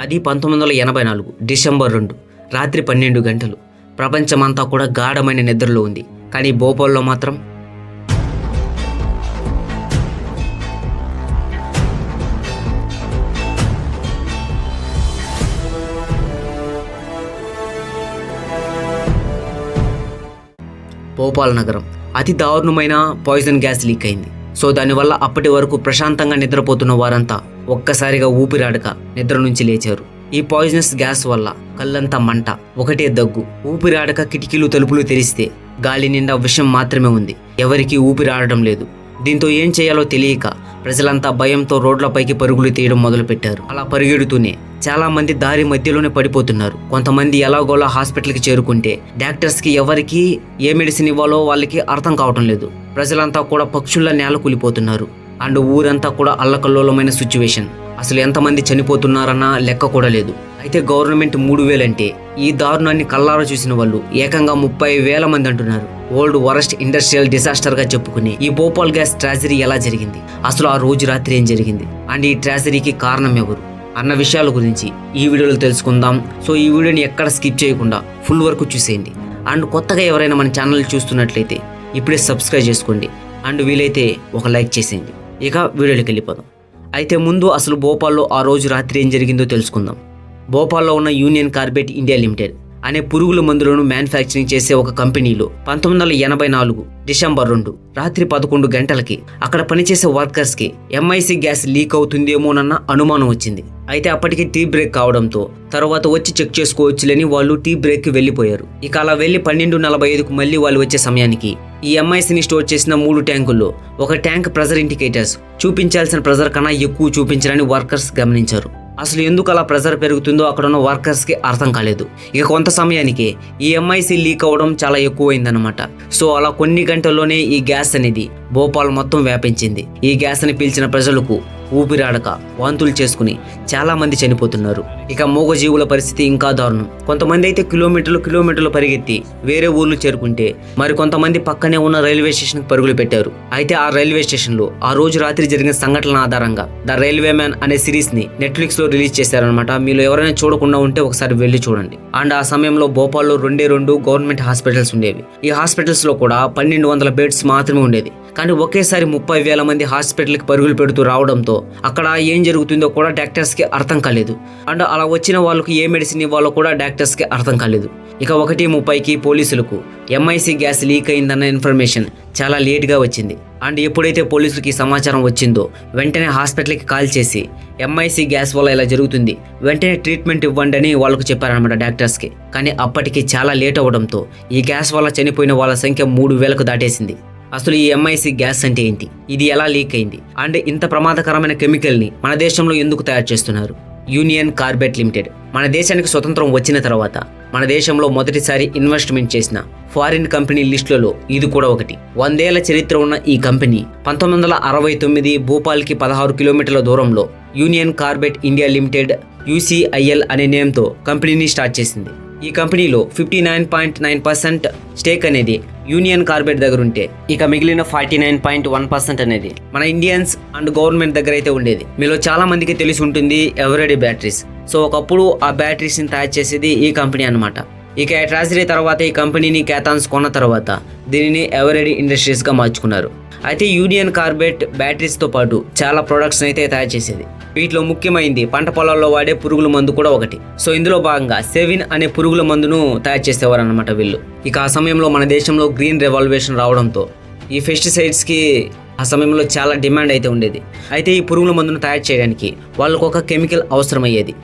అది పంతొమ్మిది వందల ఎనభై నాలుగు డిసెంబర్ రెండు రాత్రి పన్నెండు గంటలు. ప్రపంచమంతా కూడా గాఢమైన నిద్రలో ఉంది కానీ భోపాల్లో మాత్రం భోపాల్ నగరం అతి దారుణమైన పాయిజన్ గ్యాస్ లీక్ అయింది. సో దానివల్ల అప్పటి వరకు ప్రశాంతంగా నిద్రపోతున్న వారంతా ఒక్కసారిగా ఊపిరాడక నిద్ర నుంచి లేచారు. ఈ పాయిజనస్ గ్యాస్ వల్ల కళ్ళంతా మంట ఒకటే దగ్గు. ఊపిరాడక కిటికీలు తలుపులు తెరిస్తే గాలి నిండా విషం మాత్రమే ఉంది. ఎవరికీ ఊపిరాడడం లేదు. దీంతో ఏం చేయాలో తెలియక ప్రజలంతా భయంతో రోడ్లపైకి పరుగులు తీయడం మొదలుపెట్టారు. అలా పరిగెడుతూనే చాలా మంది దారి మధ్యలోనే పడిపోతున్నారు. కొంతమంది ఎలాగోలా హాస్పిటల్కి చేరుకుంటే డాక్టర్స్కి ఎవరికి ఏ మెడిసిన్ ఇవ్వాలో వాళ్ళకి అర్థం కావటం లేదు. ప్రజలంతా కూడా పక్షుల్లా నేల కూలిపోతున్నారు. అండ్ ఊరంతా కూడా అల్లకల్లోలమైన సిచ్యువేషన్ అసలు ఎంతమంది చనిపోతున్నారన్న లెక్క కూడా లేదు. అయితే గవర్నమెంట్ మూడు వేలంటే ఈ దారుణాన్ని కల్లారా చూసిన వాళ్ళు ఏకంగా ముప్పై వేల మంది అంటున్నారు. వరల్డ్ వరస్ట్ ఇండస్ట్రియల్ డిజాస్టర్గా చెప్పుకునే ఈ భోపాల్ గ్యాస్ ట్రాజరీ ఎలా జరిగింది? అసలు ఆ రోజు రాత్రి ఏం జరిగింది? అండ్ ఈ ట్రాజరీకి కారణం ఎవరు? అన్న విషయాల గురించి ఈ వీడియోలో తెలుసుకుందాం. సో ఈ వీడియోని ఎక్కడ స్కిప్ చేయకుండా ఫుల్ వరకు చూసేయండి. అండ్ కొత్తగా ఎవరైనా మన ఛానల్ చూస్తున్నట్లయితే ఇప్పుడే సబ్స్క్రైబ్ చేసుకోండి. అండ్ వీలైతే ఒక లైక్ చేసేయండి. ఇక వీడియోలోకి వెళ్ళిపోదాం. అయితే ముందు అసలు భోపాల్లో ఆ రోజు రాత్రి ఏం జరిగిందో తెలుసుకుందాం. భోపాల్లో ఉన్న యూనియన్ కార్బెట్ ఇండియా లిమిటెడ్ అనే పురుగుల మందులను మ్యానుఫ్యాక్చరింగ్ చేసే ఒక కంపెనీలో పంతొమ్మిది వందల ఎనభై నాలుగు డిసెంబర్ రెండు రాత్రి పదకొండు గంటలకి అక్కడ పనిచేసే వర్కర్స్కి ఎంఐసి గ్యాస్ లీక్ అవుతుందేమోనన్న అనుమానం వచ్చింది. అయితే అప్పటికి టీ బ్రేక్ కావడంతో తర్వాత వచ్చి చెక్ చేసుకోవచ్చులని వాళ్ళు టీ బ్రేక్కి వెళ్ళిపోయారు. ఇక అలా వెళ్ళి పన్నెండు నలభై ఐదుకు మళ్ళీ వాళ్ళు వచ్చే సమయానికి ఈ ఎంఐసిని స్టోర్ చేసిన మూడు ట్యాంకుల్లో ఒక ట్యాంక్ ప్రెజర్ ఇండికేటర్స్ చూపించాల్సిన ప్రెజర్ కన్నా ఎక్కువ చూపించాలని వర్కర్స్ గమనించారు. అసలు ఎందుకు అలా ప్రెజర్ పెరుగుతుందో అక్కడ ఉన్న వర్కర్స్కి అర్థం కాలేదు. ఇక కొంత సమయానికి ఈ ఎంఐసి లీక్ అవ్వడం చాలా ఎక్కువైందనమాట సో అలా కొన్ని గంటల్లోనే ఈ గ్యాస్ అనేది భోపాల్ మొత్తం వ్యాపించింది. ఈ గ్యాస్ని పీల్చిన ప్రజలకు ఊపిరాడక వాంతులు చేసుకుని చాలామంది చనిపోతున్నారు. ఇక మూగజీవుల పరిస్థితి ఇంకా దారుణం. కొంతమంది అయితే కిలోమీటర్లు కిలోమీటర్లు పరిగెత్తి వేరే ఊర్లు చేరుకుంటే మరి కొంతమంది పక్కనే ఉన్న రైల్వే స్టేషన్కి పరుగులు పెట్టారు. అయితే ఆ రైల్వే స్టేషన్లో ఆ రోజు రాత్రి జరిగిన సంఘటనల ఆధారంగా ద రైల్వే మ్యాన్ అనే సిరీస్ని నెట్ఫ్లిక్స్లో రిలీజ్ చేశారనమాట మీరు ఎవరైనా చూడకుండా ఉంటే ఒకసారి వెళ్ళి చూడండి. అండ్ ఆ సమయంలో భోపాల్లో రెండే రెండు గవర్నమెంట్ హాస్పిటల్స్ ఉండేవి. ఈ హాస్పిటల్స్లో కూడా పన్నెండు వందల బెడ్స్ మాత్రమే ఉండేది. కానీ ఒకేసారి ముప్పై వేల మంది హాస్పిటల్కి పరుగులు పెడుతూ రావడంతో అక్కడ ఏం జరుగుతుందో కూడా డాక్టర్స్కి అర్థం కాలేదు. అండ్ అలా వచ్చిన వాళ్ళకి ఏ మెడిసిన్ ఇవ్వాలో కూడా డాక్టర్స్కి అర్థం కాలేదు. ఇక ఒకటి ముప్పైకి పోలీసులకు. ఎంఐసి గ్యాస్ లీక్ అయిందన్న ఇన్ఫర్మేషన్ చాలా లేట్గా వచ్చింది. అండ్ ఎప్పుడైతే పోలీసులకి సమాచారం వచ్చిందో వెంటనే హాస్పిటల్కి కాల్ చేసి ఎంఐసి గ్యాస్ వల్ల ఇలా జరుగుతుంది వెంటనే ట్రీట్మెంట్ ఇవ్వండి అని వాళ్ళకు చెప్పారనమాట డాక్టర్స్కి. కానీ అప్పటికి చాలా లేట్ అవ్వడంతో ఈ గ్యాస్ వల్ల చనిపోయిన వాళ్ళ సంఖ్య మూడు వేలకు దాటేసింది. అసలు ఈ ఎంఐసి గ్యాస్ అంటే ఏంటి? ఇది ఎలా లీక్ అయింది? అండ్ ఇంత ప్రమాదకరమైన కెమికల్ని మన దేశంలో ఎందుకు తయారు చేస్తున్నారు? Union Carbide limited. మన దేశానికి స్వతంత్రం వచ్చిన తర్వాత మన దేశంలో మొదటిసారి ఇన్వెస్ట్మెంట్ చేసిన ఫారిన్ కంపెనీ లిస్టులలో ఇది కూడా ఒకటి. వందేళ్ళ చరిత్ర ఉన్న ఈ కంపెనీ పంతొమ్మిది వందల అరవై తొమ్మిది భూపాల్కి పదహారు కిలోమీటర్ల దూరంలో Union Carbide India Limited UCIL అనే నేమ్తో కంపెనీని స్టార్ట్ చేసింది. ఈ కంపెనీలో fifty nine point nine percent stake అనేది యూనియన్ కార్బెట్ దగ్గర ఉంటే ఇక మిగిలిన forty nine point one percent అనేది మన ఇండియన్స్ అండ్ గవర్నమెంట్ దగ్గర అయితే ఉండేది. మీలో చాలా మందికి తెలిసి ఉంటుంది ఎవరెడీ బ్యాటరీస్. సో ఒకప్పుడు ఆ బ్యాటరీస్ని తయారు చేసేది ఈ కంపెనీ అన్నమాట. ఇక ట్రాజరీ తర్వాత ఈ కంపెనీని క్యాథాన్స్ కొన్న తర్వాత దీనిని ఎవరెడీ ఇండస్ట్రీస్గా మార్చుకున్నారు. అయితే యూనియన్ కార్బెట్ బ్యాటరీస్తో పాటు చాలా ప్రొడక్ట్స్ అయితే తయారు చేసేది. వీటిలో ముఖ్యమైనది పంట పొలాల్లో వాడే పురుగుల మందు కూడా ఒకటి. సో ఇందులో భాగంగా సెవిన్ అనే పురుగుల మందును తయారు చేసేవారు అనమాట వీళ్ళు. ఇక ఆ సమయంలో మన దేశంలో గ్రీన్ రెవాల్యూషన్ రావడంతో ఈ పెస్టిసైడ్స్కి ఆ సమయంలో చాలా డిమాండ్ అయితే ఉండేది. అయితే ఈ పురుగుల మందును తయారు చేయడానికి వాళ్ళకు ఒక కెమికల్ అవసరమయ్యేది.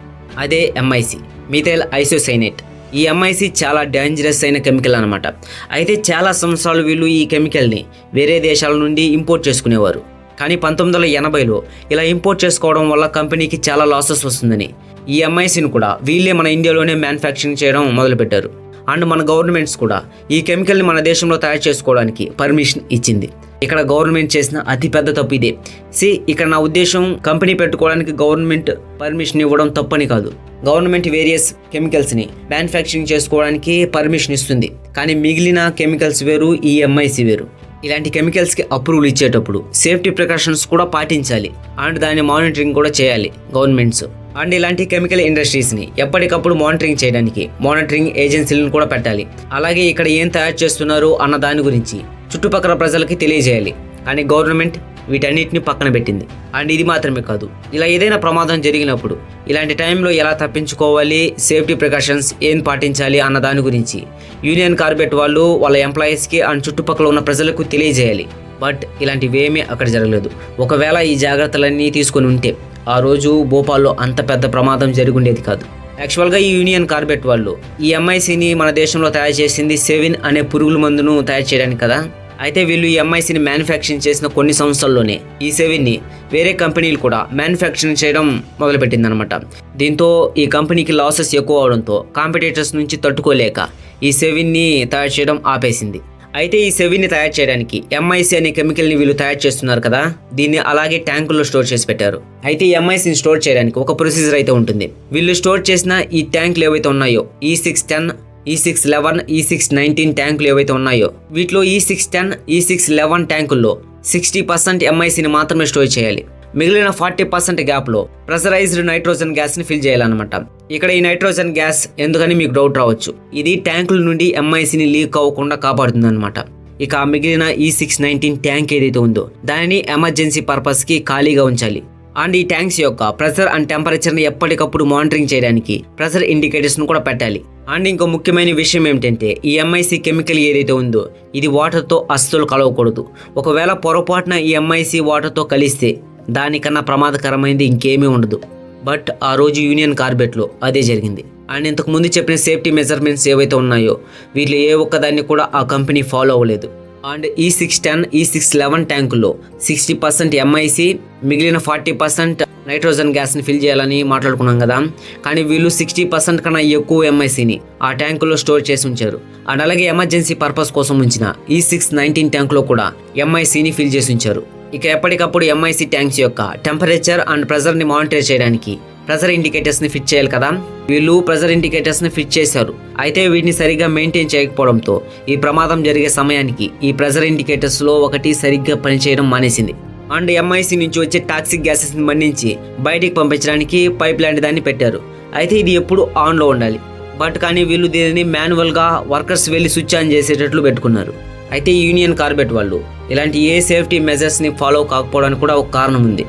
అదే ఎంఐసి మిథైల్ ఐసోసైనేట్. ఈ ఎంఐసి చాలా డేంజరస్ అయిన కెమికల్ అనమాట అయితే చాలా సంవత్సరాలు వీళ్ళు ఈ కెమికల్ని వేరే దేశాల నుండి ఇంపోర్ట్ చేసుకునేవారు. కానీ పంతొమ్మిది వందల ఎనభైలో ఇలా ఇంపోర్ట్ చేసుకోవడం వల్ల కంపెనీకి చాలా లాసెస్ వస్తుందని ఈ ఎంఐసిని కూడా వీళ్ళే మన ఇండియాలోనే మ్యానుఫ్యాక్చరింగ్ చేయడం మొదలుపెట్టారు. అండ్ మన గవర్నమెంట్స్ కూడా ఈ కెమికల్ని మన దేశంలో తయారు చేసుకోవడానికి పర్మిషన్ ఇచ్చింది. ఇక్కడ గవర్నమెంట్ చేసిన అతిపెద్ద తప్పు ఇదే. సి ఇక్కడ నా ఉద్దేశం కంపెనీ పెట్టుకోవడానికి గవర్నమెంట్ పర్మిషన్ ఇవ్వడం తప్పని కాదు. గవర్నమెంట్ వేరియస్ కెమికల్స్ని మ్యానుఫ్యాక్చరింగ్ చేసుకోవడానికి పర్మిషన్ ఇస్తుంది. కానీ మిగిలిన కెమికల్స్ వేరు ఈ ఎంఐసి వేరు. ఇలాంటి కెమికల్స్కి అప్రూవల్ ఇచ్చేటప్పుడు సేఫ్టీ ప్రికాషన్స్ కూడా పాటించాలి. అండ్ దాని మానిటరింగ్ కూడా చేయాలి గవర్నమెంట్స్. అండ్ ఇలాంటి కెమికల్ ఇండస్ట్రీస్ని ఎప్పటికప్పుడు మానిటరింగ్ చేయడానికి మానిటరింగ్ ఏజెన్సీలను కూడా పెట్టాలి. అలాగే ఇక్కడ ఏం తయారు చేస్తున్నారు అన్న దాని గురించి చుట్టుపక్కల ప్రజలకి తెలియజేయాలి. కానీ గవర్నమెంట్ వీటన్నిటిని పక్కన పెట్టింది. అండ్ ఇది మాత్రమే కాదు ఇలా ఏదైనా ప్రమాదం జరిగినప్పుడు ఇలాంటి టైంలో ఎలా తప్పించుకోవాలి సేఫ్టీ ప్రికాషన్స్ ఏం పాటించాలి అన్న దాని గురించి యూనియన్ కార్బెట్ వాళ్ళు వాళ్ళ ఎంప్లాయీస్కి అండ్ చుట్టుపక్కల ఉన్న ప్రజలకు తెలియజేయాలి. బట్ ఇలాంటివేమీ అక్కడ జరగలేదు. ఒకవేళ ఈ జాగ్రత్తలన్నీ తీసుకొని ఉంటే ఆ రోజు భోపాల్లో అంత పెద్ద ప్రమాదం జరుగుండేది కాదు. యాక్చువల్గా ఈ యూనియన్ కార్బెట్ వాళ్ళు ఈ ఎంఐసిని మన దేశంలో తయారు చేసింది సెవిన్ అనే పురుగుల మందును తయారు చేయడానికి కదా? అయితే వీళ్ళు ఈ ఎంఐసిని మ్యానుఫ్యాక్చరింగ్ చేసిన కొన్ని సంవత్సరాల్లోనే ఈ సెవెన్ని వేరే కంపెనీలు కూడా మ్యానుఫ్యాక్చరింగ్ చేయడం మొదలుపెట్టిందనమాట దీంతో ఈ కంపెనీకి లాసెస్ ఎక్కువ అవడంతో కాంపిటేటర్స్ నుంచి తట్టుకోలేక ఈ సెవెన్ని తయారు చేయడం ఆపేసింది. అయితే ఈ సెవెన్ని తయారు చేయడానికి ఎంఐసి అనే కెమికల్ని వీళ్ళు తయారు చేస్తున్నారు కదా దీన్ని అలాగే ట్యాంకుల్లో స్టోర్ చేసి పెట్టారు. అయితే ఈ ఎంఐసిని స్టోర్ చేయడానికి ఒక ప్రొసీజర్ అయితే ఉంటుంది. వీళ్ళు స్టోర్ చేసిన ఈ ట్యాంకులు ఏవైతే ఉన్నాయో ఈ సిక్స్ టెన్ ఈ సిక్స్ లెవెన్ ఈ సిక్స్ నైన్టీన్ ట్యాంకులు ఏవైతే ఉన్నాయో వీటిలో ఈ సిక్స్ టెన్ ఈ సిక్స్ లెవెన్ ట్యాంకుల్లో సిక్స్టీ పర్సెంట్ ఎంఐసిని మాత్రమే స్టోర్ చేయాలి. మిగిలిన ఫార్టీ పర్సెంట్ గ్యాప్లో ప్రెషరైజ్డ్ నైట్రోజన్ గ్యాస్ని ఫిల్ చేయాలన్నమాట. ఇక్కడ ఈ నైట్రోజన్ గ్యాస్ ఎందుకని మీకు డౌట్ రావచ్చు. ఇది ట్యాంకుల నుండి ఎంఐసిని లీక్ అవ్వకుండా కాపాడుతుంది ఇక ఆ మిగిలిన ఈ సిక్స్ నైన్టీన్ ట్యాంక్ ఏదైతే ఉందో దానిని ఎమర్జెన్సీ పర్పస్కి ఖాళీగా ఉంచాలి. అండ్ ఈ ట్యాంక్స్ యొక్క ప్రెషర్ అండ్ టెంపరేచర్ని ఎప్పటికప్పుడు మానిటరింగ్ చేయడానికి ప్రెషర్ ఇండికేటర్స్ను కూడా పెట్టాలి. అండ్ ఇంకో ముఖ్యమైన విషయం ఏమిటంటే ఈ ఎంఐసి కెమికల్ ఏదైతే ఉందో ఇది వాటర్తో అస్సలు కలవకూడదు. ఒకవేళ పొరపాటున ఈ ఎంఐసి వాటర్తో కలిస్తే దానికన్నా ప్రమాదకరమైనది ఇంకేమీ ఉండదు. బట్ ఆ రోజు యూనియన్ కార్బెట్లో అదే జరిగింది. అండ్ ఇంతకు ముందు చెప్పిన సేఫ్టీ మెజర్మెంట్స్ ఏవైతే ఉన్నాయో వీటిలో ఏ ఒక్కదాన్ని కూడా ఆ కంపెనీ ఫాలో అవ్వలేదు. And E six ten E six eleven ట్యాంకుల్లో సిక్స్టీ పర్సెంట్ ఎంఐసి మిగిలిన ఫార్టీ పర్సెంట్ నైట్రోజన్ గ్యాస్ని ఫిల్ చేయాలని మాట్లాడుకున్నాం కదా. కానీ వీళ్ళు సిక్స్టీ పర్సెంట్ కన్నా ఎక్కువ ఎంఐసిని ఆ ట్యాంకులో స్టోర్ చేసి ఉంచారు. అండ్ అలాగే ఎమర్జెన్సీ పర్పస్ కోసం ఉంచిన ఈ సిక్స్ నైన్టీన్ ట్యాంకులో కూడా ఎంఐసిని ఫిల్ చేసి ఉంచారు. ఇక ఎప్పటికప్పుడు ఎంఐసి ట్యాంక్స్ యొక్క టెంపరేచర్ అండ్ ప్రెజర్ని మానిటర్ చేయడానికి ప్రెజర్ ఇండికేటర్స్ని ఫిట్ చేయాలి కదా? వీళ్ళు ప్రెజర్ ఇండికేటర్స్ని ఫిట్ చేశారు. అయితే వీటిని సరిగ్గా మెయింటైన్ చేయకపోవడంతో ఈ ప్రమాదం జరిగే సమయానికి ఈ ప్రెజర్ ఇండికేటర్స్లో ఒకటి సరిగ్గా పనిచేయడం మానేసింది. అండ్ ఎంఐసి నుంచి వచ్చే టాక్సిక్ గ్యాసెస్ని మండించి బయటికి పంపించడానికి పైప్ లాంటి దాన్ని పెట్టారు. అయితే ఇది ఎప్పుడు ఆన్లో ఉండాలి. బట్ కానీ వీళ్ళు దీనిని మాన్యువల్గా వర్కర్స్ వెళ్ళి స్విచ్ ఆన్ చేసేటట్లు పెట్టుకున్నారు. అయితే యూనియన్ కార్బెట్ వాళ్ళు ఇలాంటి ఏ సేఫ్టీ మెజర్స్ని ఫాలో కాకపోవడానికి కూడా ఒక కారణం ఉంది.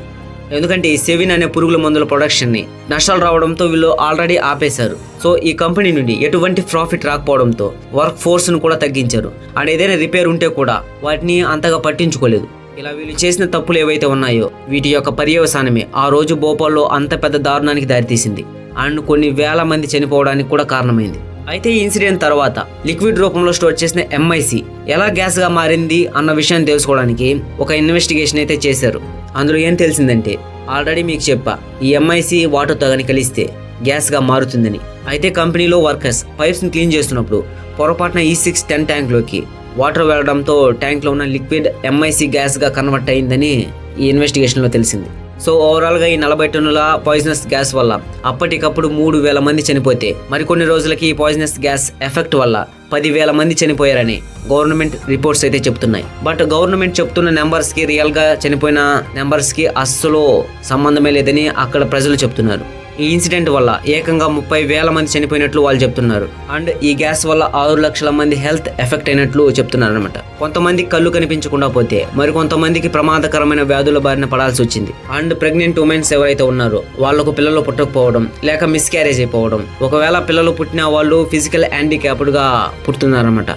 ఎందుకంటే ఈ సెవిన్ అనే పురుగుల మందుల ప్రొడక్షన్ని నష్టాలు రావడంతో వీళ్ళు ఆల్రెడీ ఆపేశారు. సో ఈ కంపెనీ నుండి ఎటువంటి ప్రాఫిట్ రాకపోవడంతో వర్క్ ఫోర్స్ను కూడా తగ్గించారు. అండ్ ఏదైనా రిపేర్ ఉంటే కూడా వాటిని అంతగా పట్టించుకోలేదు. ఇలా వీళ్ళు చేసిన తప్పులు ఏవైతే ఉన్నాయో వీటి యొక్క పర్యవసానమే ఆ రోజు భోపాల్లో అంత పెద్ద దారుణానికి దారితీసింది. అండ్ కొన్ని వేల మంది చనిపోవడానికి కూడా కారణమైంది. అయితే ఈ ఇన్సిడెంట్ తర్వాత లిక్విడ్ రూపంలో స్టోర్ చేసిన ఎంఐసి ఎలా గ్యాస్గా మారింది అన్న విషయాన్ని తెలుసుకోవడానికి ఒక ఇన్వెస్టిగేషన్ అయితే చేశారు. అందులో ఏం తెలిసిందంటే ఆల్రెడీ మీకు చెప్పా ఈ ఎంఐసి వాటర్తో కానీ కలిస్తే గ్యాస్గా మారుతుందని. అయితే కంపెనీలో వర్కర్స్ పైప్స్ని క్లీన్ చేస్తున్నప్పుడు పొరపాటున ఈ సిక్స్ టెన్ ట్యాంక్లోకి వాటర్ వెళ్ళడంతో ట్యాంక్లో ఉన్న లిక్విడ్ ఎంఐసి గ్యాస్గా కన్వర్ట్ అయిందని ఈ ఇన్వెస్టిగేషన్లో తెలిసింది. సో ఓవరాల్గా ఈ నలభై టన్నుల పాయిజనస్ గ్యాస్ వల్ల అప్పటికప్పుడు మూడు వేల మంది చనిపోతే మరికొన్ని రోజులకి ఈ పాయిజనస్ గ్యాస్ ఎఫెక్ట్ వల్ల పదివేల మంది చనిపోయారని గవర్నమెంట్ రిపోర్ట్స్ అయితే చెప్తున్నాయి. బట్ గవర్నమెంట్ చెప్తున్న నెంబర్స్కి రియల్గా చనిపోయిన నెంబర్స్కి అస్సలు సంబంధమే లేదని అక్కడ ప్రజలు చెప్తున్నారు. ఈ ఇన్సిడెంట్ వల్ల ఏకంగా ముప్పై వేల మంది చనిపోయినట్లు వాళ్ళు చెప్తున్నారు. అండ్ ఈ గ్యాస్ వల్ల ఆరు లక్షల మంది హెల్త్ ఎఫెక్ట్ అయినట్లు చెప్తున్నారు అనమాట కొంతమంది కళ్ళు కనిపించకుండా పోతే మరి కొంతమందికి ప్రమాదకరమైన వ్యాధుల బారిన పడాల్సి వచ్చింది. అండ్ ప్రెగ్నెంట్ ఉమెన్స్ ఎవరైతే ఉన్నారో వాళ్ళకు పిల్లలు పుట్టకపోవడం లేక మిస్క్యారేజ్ అయిపోవడం ఒకవేళ పిల్లలు పుట్టిన వాళ్ళు ఫిజికల్ హ్యాండిక్యాప్డ్గా పుడుతున్నారన్నమాట.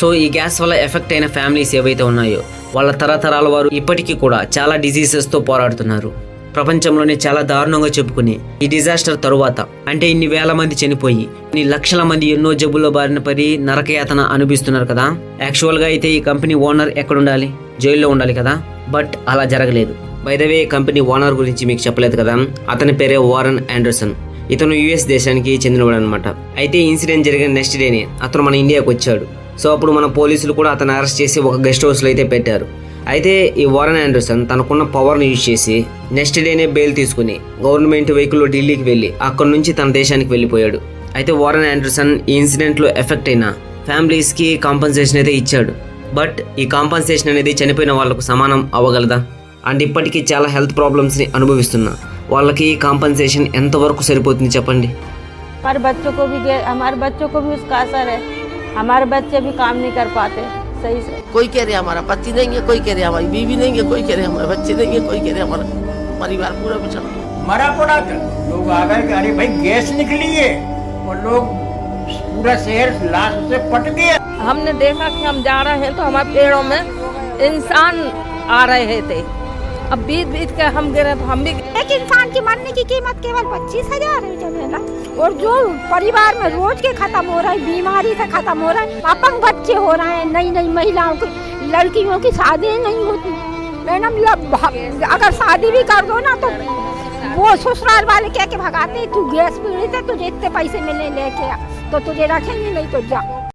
సో ఈ గ్యాస్ వల్ల ఎఫెక్ట్ అయిన ఫ్యామిలీస్ ఏవైతే ఉన్నాయో వాళ్ళ తరతరాల వారు ఇప్పటికీ కూడా చాలా డిసీజెస్తో పోరాడుతున్నారు. ప్రపంచంలోనే చాలా దారుణంగా చెప్పుకుని ఈ డిజాస్టర్ తరువాత అంటే ఇన్ని వేల మంది చనిపోయి ఇన్ని లక్షల మంది ఎన్నో జబ్బుల్లో బారిన పడి నరకయాతన అనుభవిస్తున్నారు కదా? యాక్చువల్గా అయితే ఈ కంపెనీ ఓనర్ ఎక్కడ ఉండాలి జైల్లో ఉండాలి కదా? బట్ అలా జరగలేదు. బైదవే కంపెనీ ఓనర్ గురించి మీకు చెప్పలేదు కదా? అతని పేరే వారన్ ఆండర్సన్ ఇతను యుఎస్ దేశానికి చెందినవాడు అనమాట అయితే ఇన్సిడెంట్ జరిగిన నెక్స్ట్ డేనే అతను మన ఇండియాకి వచ్చాడు. సో అప్పుడు మన పోలీసులు కూడా అతను అరెస్ట్ చేసి ఒక గెస్ట్ హౌస్లో అయితే పెట్టారు. అయితే ఈ వారన్ ఆండర్సన్ తనకున్న పవర్ని యూజ్ చేసి నెక్స్ట్ డేనే బెయిల్ తీసుకుని గవర్నమెంట్ వెహికల్లో ఢిల్లీకి వెళ్ళి అక్కడి నుంచి తన దేశానికి వెళ్ళిపోయాడు అయితే వారన్ ఆండర్సన్ ఈ ఇన్సిడెంట్లో ఎఫెక్ట్ అయిన ఫ్యామిలీస్కి కాంపన్సేషన్ అయితే ఇచ్చాడు బట్ ఈ కాంపన్సేషన్ అనేది చనిపోయిన వాళ్ళకు సమానం అవ్వగలదా అండ్ ఇప్పటికీ చాలా హెల్త్ ప్రాబ్లమ్స్ని అనుభవిస్తున్నా వాళ్ళకి ఈ కాంపన్సేషన్ ఎంతవరకు సరిపోతుంది చెప్పండి हमारे बच्चों को भी गे- हमारे बच्चों को भी उसका असर है हमारे बच्चे भी काम नहीं कर पाते सही से। कोई कह रहे हमारा पति नहीं है कोई कह रहे हमारी बीवी नहीं है कोई कह रहे हमारे बच्चे नहीं है कोई कह रहे हमारा परिवार पूरा बिछड़ गया। मरा पड़ा था। लोग आ गए अरे भाई गैस निकली है। और लोग पूरा शहर लाश से पट गया हमने देखा कि हम जा रहे हैं तो हमारे पेड़ों में इंसान आ रहे थे। अब बीत बीत के हम गिरे तो हम भी एक इंसान की मरने की कीमत केवल पच्चीस हज़ार है जमेला और जो परिवार में रोज के खत्म हो रहा है, बीमारी से खत्म हो रहा है अपंग बच्चे हो रहे हैं नई नई महिलाओं की, लड़कियों की शादी नहीं होती। मैडम अगर शादी भी कर दो ना तो वो ससुराल वाले कह के भगाते तू गैस पीड़ित है, तुझे इतने पैसे मिलने लेके तो तुझे रखेंगे, नहीं तो जा।